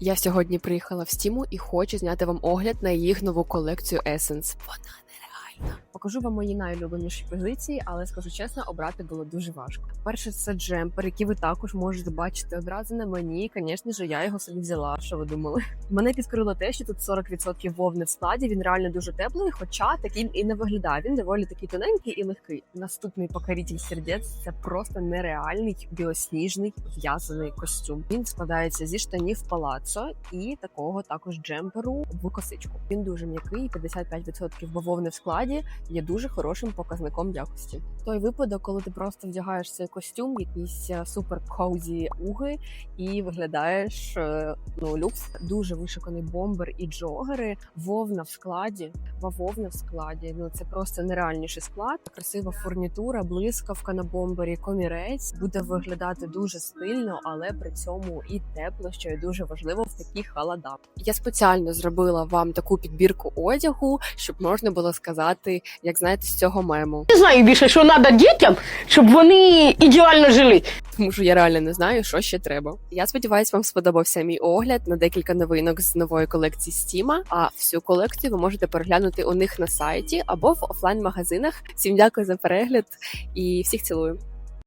Я сьогодні приїхала в Стіму і хочу зняти вам огляд на їх нову колекцію Essence. Вона нереальна. Покажу вам мої найулюбленіші позиції, але скажу чесно, обрати було дуже важко. Перше це джемпер, який ви також можете бачити одразу на мені. Звісно ж, я його собі взяла. Що ви думали? Мене підкорило те, що тут 40% вовни в складі. Він реально дуже теплий, хоча таким і не виглядає. Він доволі такий тоненький і легкий. Наступний покоритель сердець це просто нереальний білосніжний в'язаний костюм. Він складається зі штанів палацо і такого також джемперу в косичку. Він дуже м'який, 55% бавовни в складі є дуже хорошим показником якості. Той випадок, коли ти просто вдягаєш цей костюм, якісь е, супер коузі уги, і виглядаєш е, ну люкс. Дуже вишуканий бомбер і джогери. Вовна в складі, бавовна в складі. Ну це просто нереальніший склад. Красива фурнітура, блискавка на бомбері, комірець буде виглядати дуже стильно, але при цьому і тепло, що є дуже важливо в такі холода. Я спеціально зробила вам таку підбірку одягу, щоб можна було сказати, як знаєте, з цього мему. Не знаю більше, що треба дітям, щоб вони ідеально жили. тому що я реально не знаю, що ще треба. Я сподіваюся, вам сподобався мій огляд на декілька новинок з нової колекції Стіма. А всю колекцію ви можете переглянути у них на сайті або в офлайн магазинах. Всім дякую за перегляд і всіх цілую.